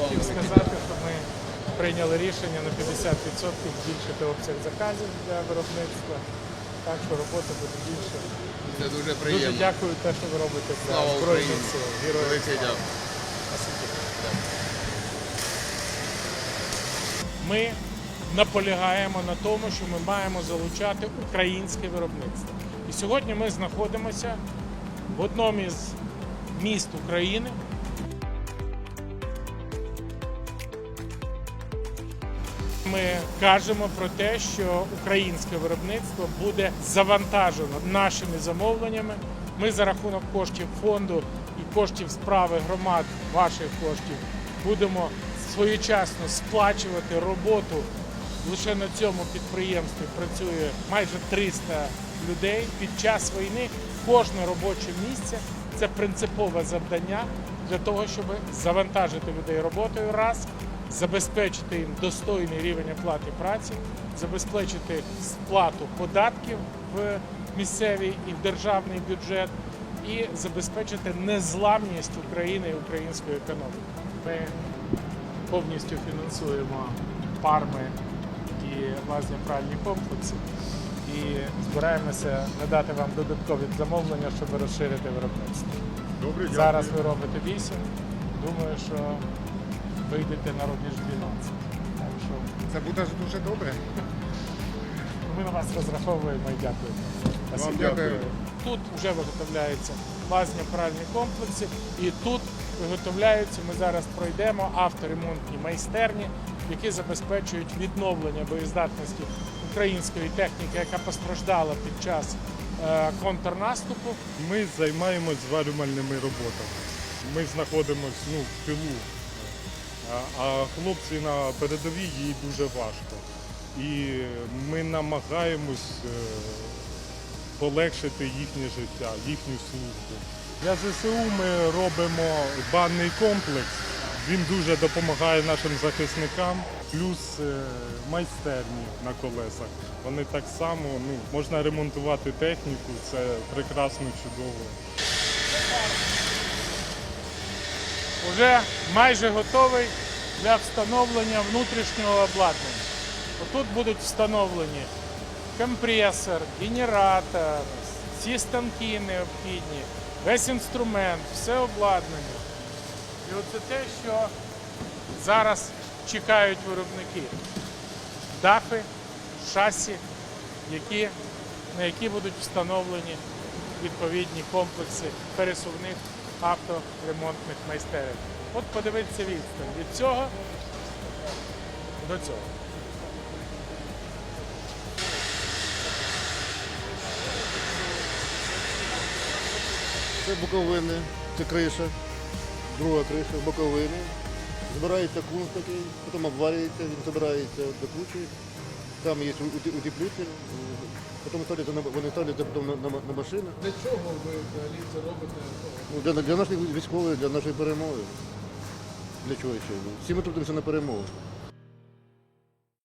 Хотів сказати, що ми прийняли рішення на 50% збільшити обсяг заказів для виробництва. Так що робота буде більше. Це дуже Дуже дякую те, що ви робите для Слава Збройних Україні. сил. Героїв Велике слава. дякую. Ми наполягаємо на тому, що ми маємо залучати українське виробництво. І сьогодні ми знаходимося в одному із міст України. Ми кажемо про те, що українське виробництво буде завантажено нашими замовленнями. Ми за рахунок коштів фонду і коштів справи громад, ваших коштів, будемо своєчасно сплачувати роботу. Лише на цьому підприємстві працює майже 300 людей. Під час війни кожне робоче місце це принципове завдання для того, щоб завантажити людей роботою раз, забезпечити їм достойний рівень оплати праці, забезпечити сплату податків в місцевий і в державний бюджет, і забезпечити незламність України і української економіки. Ми повністю фінансуємо парми і лазня-пральні комплекси. І збираємося надати вам додаткові замовлення, щоб розширити виробництво. Добре. Зараз ви робите 8. Думаю, що вийдете на рубіж 12. Так що Це буде дуже добре. ми на вас розраховуємо і дякуємо. Вам Спасибо. дякую. Тут вже виготовляються лазня пральні комплекси, і тут виготовляються. Ми зараз пройдемо авторемонтні майстерні, які забезпечують відновлення боєздатності української техніки, яка постраждала під час е, контрнаступу. Ми займаємось зварювальними роботами. Ми знаходимося ну, в тилу, а, хлопці на передовій їй дуже важко. І ми намагаємось е, полегшити їхнє життя, їхню службу. Для ЗСУ ми робимо банний комплекс. Він дуже допомагає нашим захисникам, плюс е, майстерні на колесах. Вони так само ну, можна ремонтувати техніку, це прекрасно, чудово. вже майже готовий для встановлення внутрішнього обладнання. Отут будуть встановлені компресор, генератор, всі станки необхідні, весь інструмент, все обладнання. І оце те, що зараз чекають виробники. Дафи, шасі, які, на які будуть встановлені відповідні комплекси пересувних авторемонтних майстерень. От подивіться відстань від цього до цього. Це боковини, це криша, друга криша, боковини. Збирається кунст такий, потім обварюється, він збирається до кучі. Там є утеплитель, потім ставляться на, вони ставляться потім на, на, на машину. Для чого ви взагалі це робите? Ну, для, для наших військових, для нашої перемоги. Для чого ще? Всі ми трудимося на перемогу.